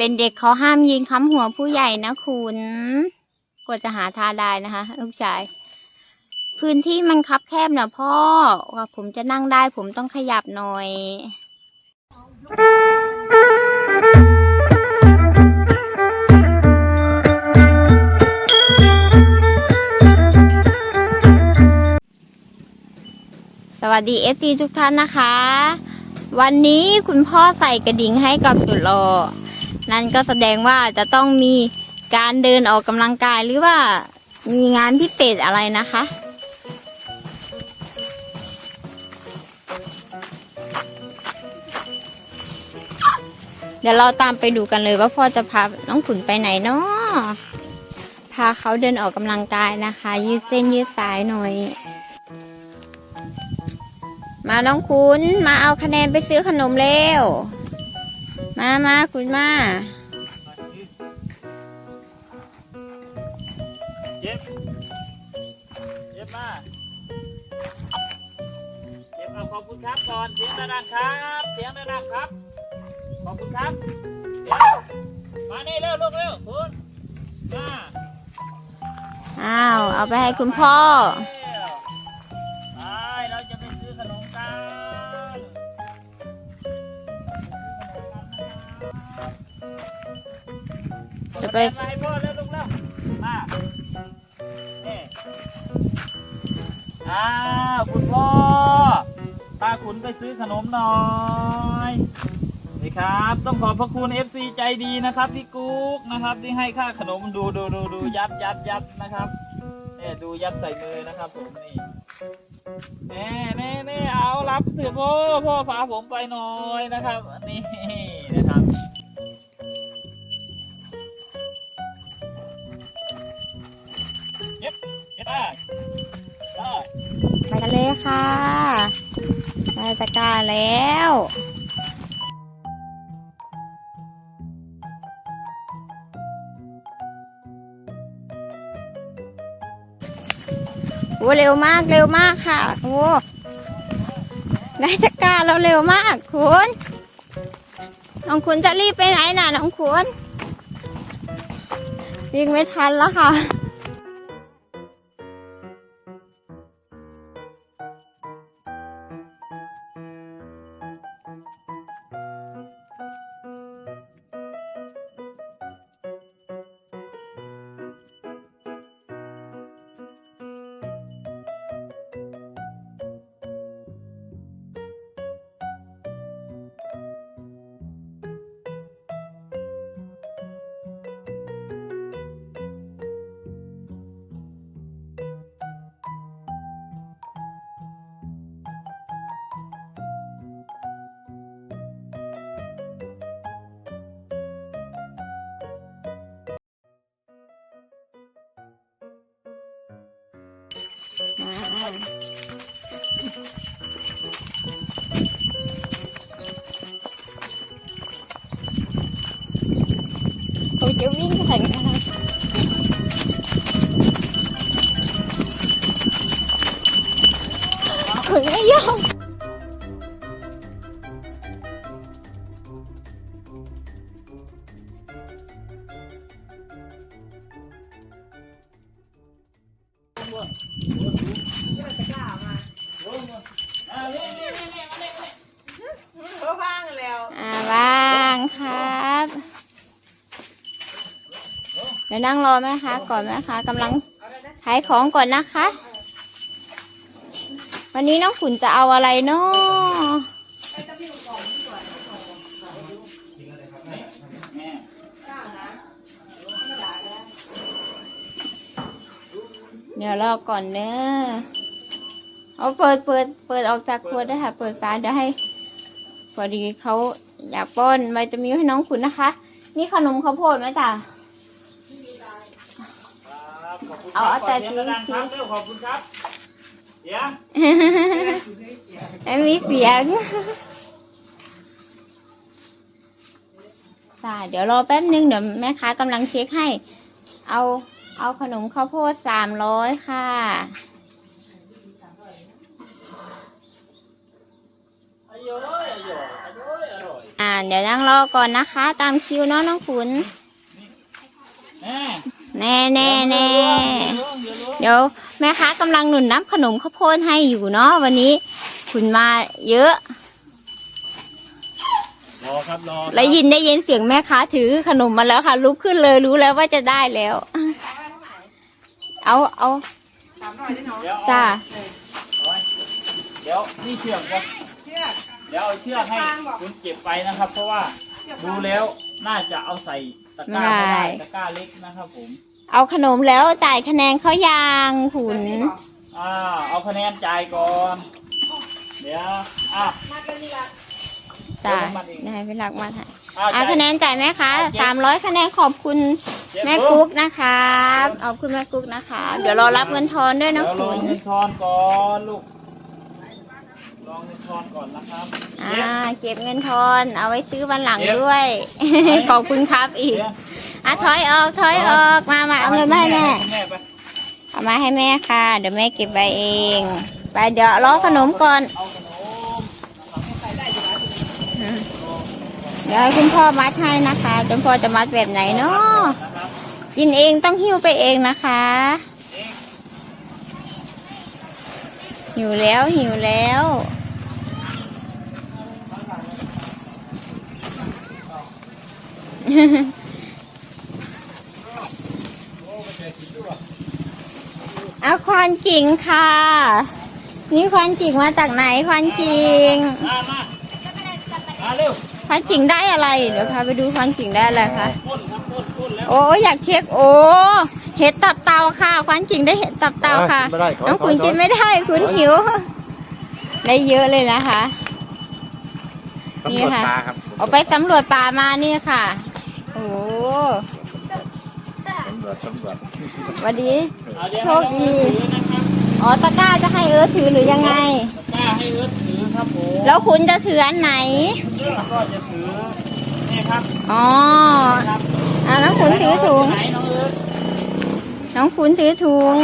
เป็นเด็กเขาห้ามยืนค้ำหัวผู้ใหญ่นะคุณกว่าจะหาทาได้นะคะ ลูกชาย พื้นที่มันคับแคบนะพ่อ ว่าผมจะนั่งได้ผมต้องขยับหน่อยสวัสดีเอฟซีทุกท่านนะคะ วันนี้คุณพ่อใส่กระดิ่งให้กับสุดหลอ นั่นก็แสดงว่าจะต้องมีการเดินออกกำลังกายหรือว่ามีงานพิเศษอะไรนะคะ เดี๋ยวเราตามไปดูกันเลยว่าพ่อจะพาน้องขุนไปไหนเนาะพาเขาเดินออกกำลังกายนะคะ ยืดเส้นยืดสายหน่อย มาน้องคุณมาเอาคะแนนไปซื้อขนมเร็ว มามาคุณมา เย็บ เย็บมา เย็บเอาขอบคุณครับก่อน เสียงดังๆครับ เสียงดังๆครับ ขอบคุณครับเดี๋ยวมานี่เร็วลูกเร็วคุณมา อ้าว เอาไปให้คุณพ่อ ไปมาให้พ่อเร็วลูกเร็วมานี่อ้าวคุณพ่อพาขุนไปซื้อขนมหน่อยนี่ครับ ต้องขอบพระคุณ FC ใจดีนะครับ พี่กุ๊กนะครับ ที่ให้ค่าขนมดูดูดูดูยัดยัดยัดนะครับเนี่ยดูยัดใส่มือนะครับผมนี่แน่แน่แน่เอารับเถอะพ่อพ่อพาผมไปหน่อยนะครับนี่ ไปกันเลยค่ะได้ตะกราแล้วโอ้เร็วมากเร็วมากค่ะโอ้ได้ตะกราแล้วเร็วมากคุณน้องคุณจะรีบไปไหนน่ะน้องคุณวิ่งไม่ทันแล้วค่ะ เข ดี๋ยวนั่งรอแม่ค้าก่อนแม่ค้ากำลังขายของก่อนนะคะ วันนี้น้องขุนจะเอาอะไรเนาะเดี๋ยวรอก่อนเนอะเอาเปิดเปิดเปิดออกจากขวดด้ค่ะ เปิดฝาเดี๋ยวให้พอดีเขาอยากป้อนใบจะมีให้น้องขุนนะคะ นี่ขนมข้าวโพดไหมจ๊ะ เอาเอาแต่เสียงดังๆครับเร็วขอบคุณครับเดี๋ยวไม่มีเสียงจ้าเดี๋ยวรอแป๊บนึงเดี๋ยวแม่ค้ากำลังเช็คให้ เอาเอาขนมข้าวโพดสามร้อยค่ะอร่อยอร่อยอร่อยอร่อยอ่าเดี๋ยวนั่งรอก่อนนะคะ ตามคิวเนาะน้องขุน แน่แน่แน่แน่เดี๋ยวล้วงเดี๋ยวล้วงเดี๋ยวแม่ค้ากำลังหนุนน้ำขนมข้าวโพดให้อยู่เนาะวันนี้ขุนมาเยอะ รอครับรอครับและยินได้ยินเสียงแม่ค้าถือขนมมาแล้วค่ะ ลุกขึ้นเลยรู้แล้วว่าจะได้แล้ว เอาเอาเดี๋ยวเอจ้าเอาไว้เดี๋ยวนี่เชือกครับเชือกเดี๋ยวเอาเชือกให้คุณเก็บไปนะครับ เพราะว่าดูแล้วน่าจะเอาใส่ตะกร้าไม่ได้ตะกร้าเล็กนะครับผม เอาขนมแล้วจ่ายคะแนนเขายังขุนอ่าเอาคะแนนจ่ายก่อน เดี๋ยวอะมาเป็นนี่ละจ่ายเดี๋ยวมันเองได้ไปหลักมาให้อะอะจ่ายคะแนนจ่ายไหมคะโอเคสามร้อยคะแนนขอบคุณเจ็บแม่กุ๊กนะครับขอบคุณแม่กุ๊กนะคะ เดี๋ยวรอรับเงินทอนด้วยนะเดี๋ยวลคุองณ เงินทอนก่อนลูก ลองเงินทอนก่อนนะครับ อ่า เก็บเงินทอน เอาไว้ซื้อวันหลังเก็บด้วย ขอบคุณครับอีกเดี๋ยวอะถอยออกถอยออก มามาเอาเงินมาให้แม่ แม่ไปเอามาให้แม่ค่ะ เดี๋ยวแม่เก็บไว้เอง ไปเดี๋ยวรอขนมก่อน เอาขนมอืมเดี๋ยวให้คุณพ่อมัดให้นะคะคุณพ่อจะมัดแบบไหนเนาะนะครับกินเองต้องหิ้วไปเองนะคะ เอง หิวแล้วหิวแล้ว เอาควานกิ่งค่ะ นี่ควานกิ่งมาจากไหนควานกิ่งมามามาเร็วควานกิ่งได้อะไรเดี๋ยวพาไปดูควานกิ่งได้อะไรคะพ่นครับพ่นพ่นแล้วโอ้อยากเช็คโอ้เห็ดตับเตาค่ะควานกิ่งได้เห็ดตับเตาค่ะไม่ได้ขอน้องคุณขอกินไม่ได้คุณหิว ได้เยอะเลยนะคะนี่สำรวจค่ะปลาครับเอาไปสำรวจป่ามานี่ค่ะโอ้ สำรวจสำรวจหวันดีเอาเดี๋ยวโชให้คน้องดีเอิร์ธถือนะครับอ๋อตะกร้าจะให้เอิร์ธถือหรือยังไง ตะกร้าให้เอิร์ธถือครับผมแล้วคุณจะถืออันไหนแล้วก็จะถือนี่ครับอ๋อครับอ่าน้องคุณถือถุงไหนน้องเอิร์ธน้องคุณถือถุง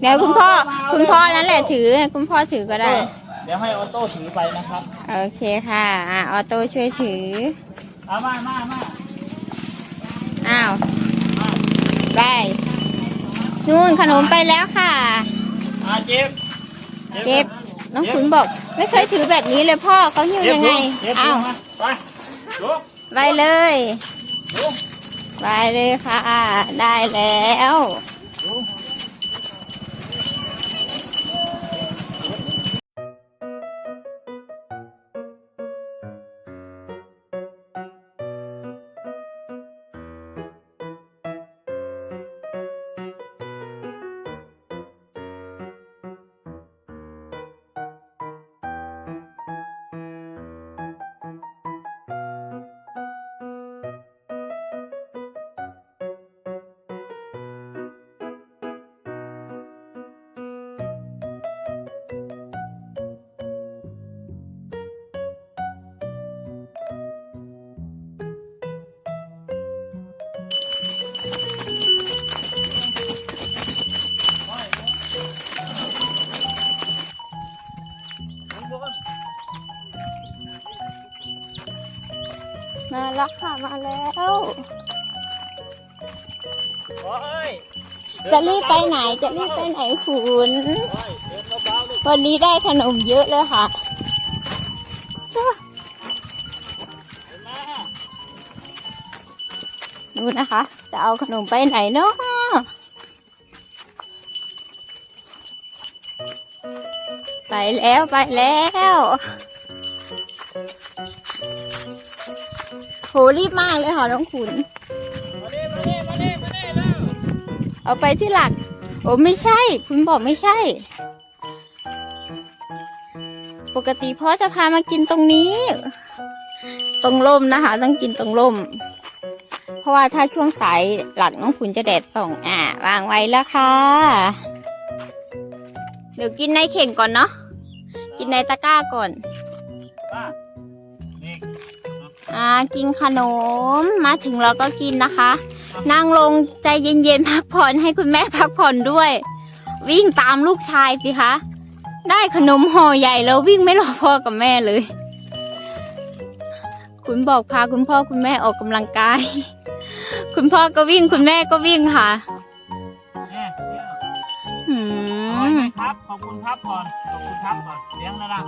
เดี๋ยวคุณพ่อคุณพ่อนั่นแหละถือคุณพ่อถือก็ได้ เดี๋ยวให้ออโต้ถือไปนะครับ โอเคค่ะอ่าออโต้ช่วยถือเอามามามา อ้าว มา ไป นู่นขนมไปแล้วค่ะอ่าเจ็บเก็บ น้องขุนบอก ไม่เคยถือแบบนี้เลยพ่อเขาหิ้วเจ็บยังไงเจ็บอ้าวมาไปลุกไปเลย ลุกไปเลยค่ะ ได้แล้ว โอ้ยจะรีบไปไหนจะรีบไปไหนคุณโอ้ยเดินเบาๆลูกวันนี้ได้ขนมเยอะเลยค่ะ เดินมาดูนะคะ จะเอาขนมไปไหนเนาะไปแล้วไปแล้ว หรีบมากเลยค่ะน้องขุนเน่มาเน่มาเน่มาเน่แล้วเอาไปที่หลัก โอ้ไม่ใช่ คุณบอกไม่ใช่ ปกติพ่อจะพามากินตรงนี้ ตรงร่มนะคะ ต้องกินตรงร่ม เพราะว่าถ้าช่วงสายหลักน้องขุนจะแดดส่อง อ่าวางไว้แล้วค่ะ เดี๋ยวกินในเข่งก่อนเนาะ กินในตะกร้าก่อน อ่ากินขนมมาถึงเราก็กินนะคะ นั่งลงใจเย็นๆพักผ่อนให้คุณแม่พักผ่อนด้วย วิ่งตามลูกชายสิคะ ได้ขนมห่อใหญ่แล้ววิ่งไม่รอพ่อกับแม่เลย คุณบอกพาคุณพ่อคุณแม่ออกกำลังกาย คุณพ่อก็วิ่งคุณแม่ก็วิ่งค่ะ แม่เดี๋ยวอือร่อยมไหมครับ ขอบคุณครับ ก่อนขอบคุณครับก่อนเลี้ยงแล้วนะ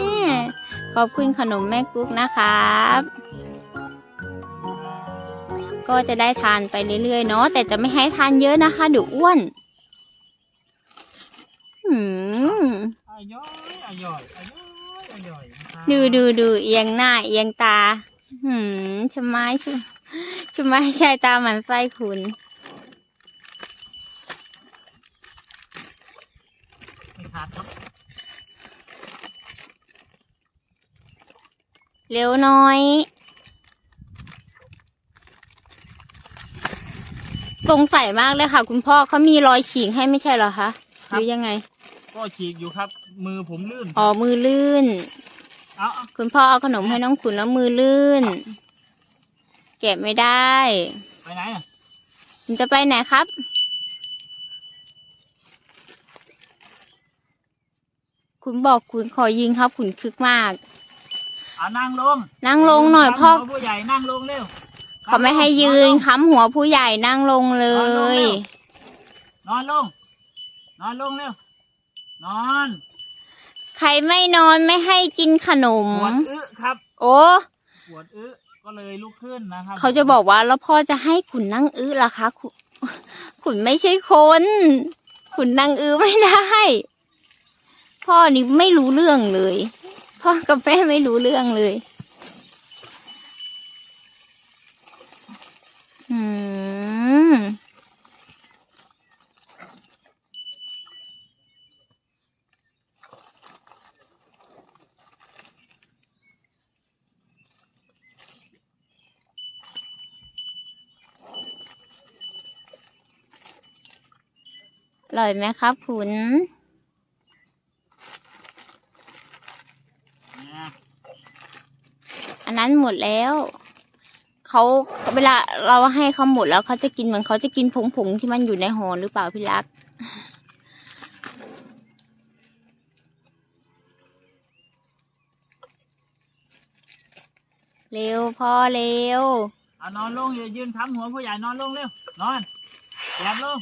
อืมขอบคุณขนมแม่กุ๊กนะครับ ก็จะได้ทานไปเรื่อยๆเนาะแต่จะไม่ให้ทานเยอะนะคะเดี๋ยวอ้วนอืมอร่อยอร่อยอร่อยอร่อยนะครับดูดูดูเอียงหน้าเอียงตา หืมชะไม้ชะชะไม้ชายตาหมันไส้คุณ ไม่ ขาดครับเร็วหน้อย สงสัยมากเลยค่ะ คุณพ่อเขามีรอยขีงให้ไม่ใช่เหรอคะหรือยังไง ก็ฉีกอยู่ครับ มือผมลื่นอ๋อมือลื่น เอาเอาคุณพ่อเอาขนมให้น้องขุนแล้วมือลื่นแกะไม่ได้ ไปไหนอะคุณจะไปไหนครับ คุณบอกคุณขอยิงครับขุนคึกมาก เอานั่งลงนั่งลงหน่อยพ่อหัวผู้ใหญ่นั่งลงเร็วเขาไม่ให้ยืนค้ำหัวผู้ใหญ่นั่งลงเลย นอนลง นอนลงเร็ว นอน ใครไม่นอนไม่ให้กินขนม ปวดอึครับ โอ้ปวดอึก็เลยลุกขึ้นนะครับเขาจะบอกว่าแล้วพ่อจะให้ขุนนั่งอื้อล่ะคะขุนขุนไม่ใช่คน ขุนนั่งอื้อไม่ได้ พ่อนี่ไม่รู้เรื่องเลย พ่อกับแม่ไม่รู้เรื่องเลยอืมอร่อยไหมครับขุน เนี่ย อั นนั้นหมดแล้วเขาเวลาเราให้เขาหมดแล้วเขาจะกินเหมือนเขาจะกินผงผงๆที่มันอยู่ในห่อหรือเปล่าพี่รัก เร็วพ่อเร็วเอานอนลงอย่ายืนค้ำหัวผู้ใหญ่นอนลงเร็วนอนแอบลง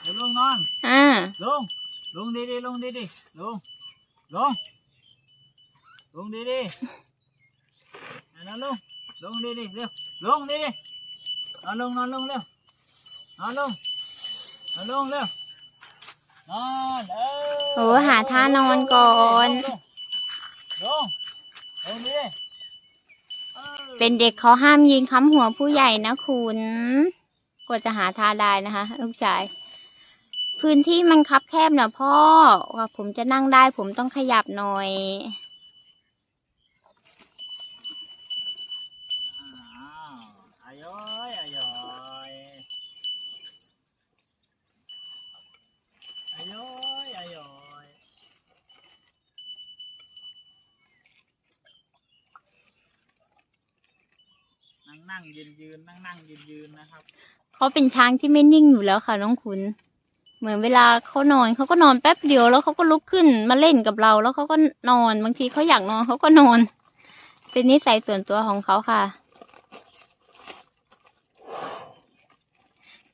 เดี๋ยวลงนอนอ่าลงลงดีดีๆลงดีดีๆลงลงลงดีดีๆ นอนลง ลงดีดีๆเร็ว ลงดีดีๆนอนลงนอนลงเร็ว นอนลง นอนลงเร็ว นอนเออโอ้หาท่านอนก่อน ลงลงดีๆออ เป็นเด็กเขาห้ามยิงค้ำหัวผู้ใหญ่นะคุณกว่าจะหาทาได้นะคะ ลูกชาย พื้นที่มันคับแคบนะพ่อว่าผมจะนั่งได้ ผมต้องขยับหน่อย อ้าวอายอยอายอยอายอยอายอยนั่งนั่ง ยืนยืนนั่งนั่งยืนยืนนะครับ เขาเป็นช้างที่ไม่นิ่งอยู่แล้วค่ะน้องคุณ เหมือนเวลาเขานอนเขาก็นอนแป๊บเดียวแล้วเขาก็ลุกขึ้นมาเล่นกับเรา แล้วเขาก็นอนบางทีเขาอยากนอนเขาก็นอน เป็นนิสัยส่วนตัวของเขาค่ะ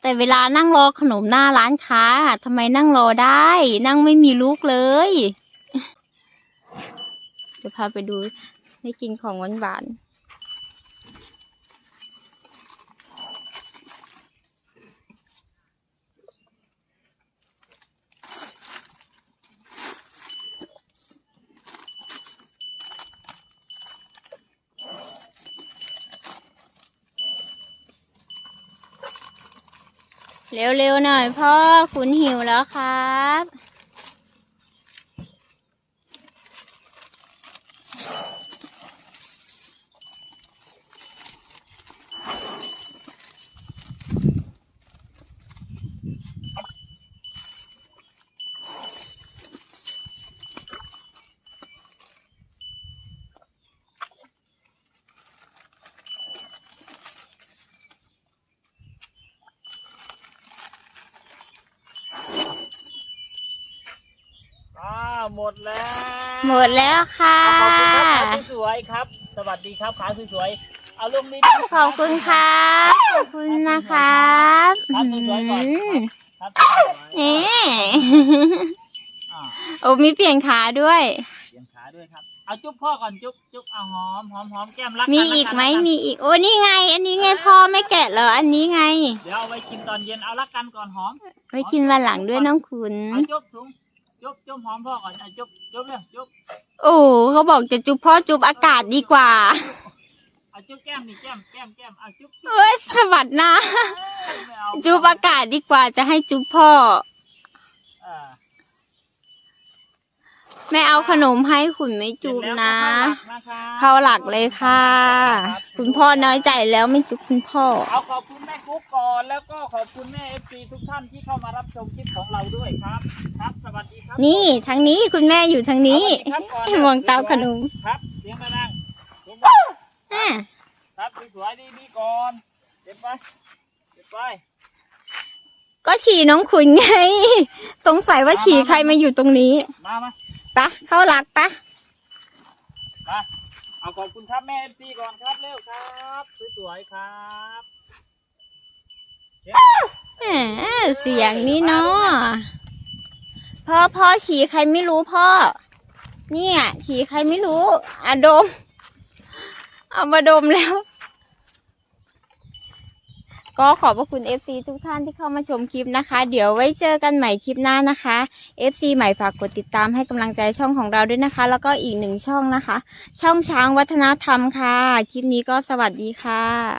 แต่เวลานั่งรอขนมหน้าร้านค้าทำไมนั่งรอได้ นั่งไม่มีลูกเลยเดี๋ยวพาไปดูได้กินของหวานหวาน เร็วๆหน่อยพ่อคุณหิวแล้วครับ อ้าว หมดแล้วหมดแล้วค่ะ ขอบคุณครับครับสวยๆครับ สวัสดีครับขาสวยๆเอาลงนี้ขอบคุณครับขอบคุณนะครับครับสวยๆก่อนอืมครับเอ๊ะอ่าโอ้มีเปลี่ยนขาด้วยเปลี่ยนขาด้วยครับเอาจุ๊บพ่อก่อนจุ๊บจุ๊บเอาหอมหอมหอมแก้มรักนมีรันอีกไหมรันมีอีกโอ้นี่ไง อันนี้ไงพ่อไม่แกะเหรออันนี้ไง เดี๋ยวเอาไว้กินตอนเย็นเอารักกันก่อนหอมไว้กินวันหลังด้วยน้องคุณเอาจุ๊บถุง จุ๊บจุ๊บหอมพ่อก่อนเอาจุ๊บจุ๊บเร็วจุ๊บโอ้เขาบอกจะจุบพ่อจุบอากาศดีกว่าเอาจุ๊บแก้มนี่แก้มแก้มแก้มเอาจุ๊บจุ๊บเอ้ยสวัสดนะไม่เอาจุบอากาศดีกว่าจะให้จุบพ่ออ่า แม่เอาขนมให้คุณไม่จุบนะ เข้าเข้าหหลัลักกนะเลคะยค่ะ คุณพ่อน้อยใจแล้วไม่จุบคุณพ่อ เอาขอบคุณแม่กุ๊กก่อนแล้วก็ขอบคุณแม่เอฟซีทุกท่านที่เข้ามารับชมคลิปของเราด้วยครับ ครับสวัสดีครับนี่ทางนี้คุณแม่อยู่ทางนี้เอาสวัสดีครับก่อนมองเตาขนมครับเสียงดังๆลงอะครับสวยๆดีๆก่อนเด็ดไปเด็ดไปก็ฉี่น้องขุนไง สงสัยว่าฉี่ใครมาอยู่ตรงนี้ มามา ปะเข้าหลักปะมาเอาขอบคุณครับแม่เอฟซีก่อนครับเร็วครับสวยๆครับแหมเสียงนี่เนาะพ่อพ่อฉี่ใครไม่รู้พ่อ เนี่ยฉี่ใครไม่รู้อะดม เอามาดมแล้ว ก็ขอบพระคุณ FC ทุกท่านที่เข้ามาชมคลิปนะคะ เดี๋ยวไว้เจอกันใหม่คลิปหน้านะคะ FC ใหม่ฝากกดติดตามให้กำลังใจช่องของเราด้วยนะคะ แล้วก็อีกหนึ่งช่องนะคะ ช่องช้างวัฒนธรรมค่ะ คลิปนี้ก็สวัสดีค่ะ